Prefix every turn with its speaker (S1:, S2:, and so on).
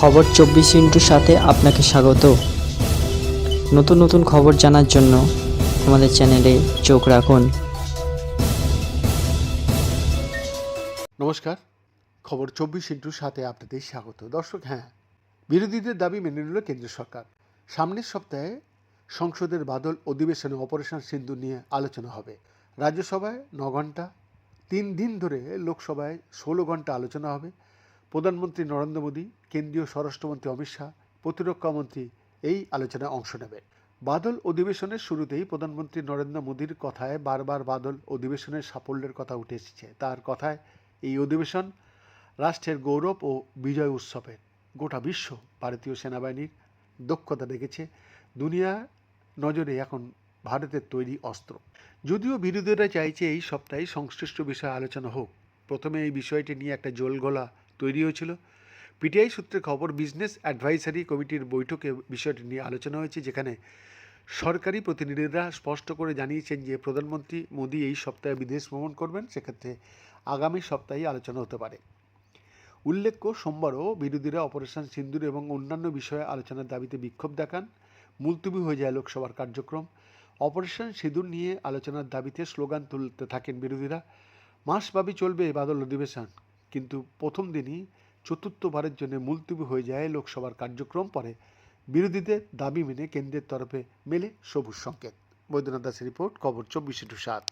S1: খবর চব্বিশ ইন্টুর সাথে আপনাকে স্বাগত। নতুন নতুন খবর জানার জন্য আমাদের চ্যানেলে চোখ রাখুন।
S2: নমস্কার, খবর চব্বিশ ইন্টুর সাথে আপনাদের স্বাগত। দর্শক হ্যাঁ বিরোধীদের দাবি মেনে নিল কেন্দ্র সরকার। সামনের সপ্তাহে সংসদের বাদল অধিবেশনে অপারেশন সিন্ধু নিয়ে আলোচনা হবে। রাজ্যসভায় ন ঘণ্টা তিন দিন ধরে লোকসভায় ষোলো ঘণ্টা আলোচনা হবে। প্রধানমন্ত্রী নরেন্দ্র মোদী, কেন্দ্রীয় স্বরাষ্ট্রমন্ত্রী অমিত শাহ, প্রতিরক্ষা মন্ত্রী এই আলোচনায় অংশ নেবে বাদল অধিবেশনের শুরুতেই প্রধানমন্ত্রী নরেন্দ্র মোদীর কথায় বারবার বাদল অধিবেশনের সাফল্যের কথা উঠে এসেছে। তার কথায় এই অধিবেশন রাষ্ট্রের গৌরব ও বিজয় উৎসবের। গোটা বিশ্ব ভারতীয় সেনাবাহিনীর দক্ষতা দেখেছে। দুনিয়া নজরে এখন ভারতের তৈরি অস্ত্র। যদিও বিরোধীরা চাইছে এই সপ্তাহে সংশ্লিষ্ট বিষয়ে আলোচনা হোক। প্রথমে এই বিষয়টি নিয়ে একটা জলগোলা তৈরি হয়েছিল। পিটিআই সূত্রে খবর, বিজনেস অ্যাডভাইসারি কমিটির বৈঠকে বিষয়টি নিয়ে আলোচনা হয়েছে, যেখানে সরকারি প্রতিনিধিরা স্পষ্ট করে জানিয়েছেন যে, প্রধানমন্ত্রী মোদী এই সপ্তাহে বিদেশ ভ্রমণ করবেন, সেক্ষেত্রে আগামী সপ্তাহে আলোচনা হতে পারে। উল্লেখ্য, সোমবারও বিরোধীরা অপারেশন সিন্দুর এবং অন্যান্য বিষয়ে আলোচনার দাবিতে বিক্ষোভ দেখান। মুলতুবি হয়ে যায় লোকসভার কার্যক্রম। অপারেশন সিঁদুর নিয়ে আলোচনার দাবিতে স্লোগান তুলতে থাকেন বিরোধীরা। মাসব্যাপী চলবে বাদল অধিবেশন। কিন্তু প্রথম দিনই চতুর্থবারের জন্য মুলতুবি হয়ে যায় লোকসভার কার্যক্রম পরে। বিরোধীদের দাবি মেনে কেন্দ্রের তরফে মেলে সবুজ সংকেত। বৈদ্যনাথ দাসের রিপোর্ট, খবর চব্বিশে টু সাত।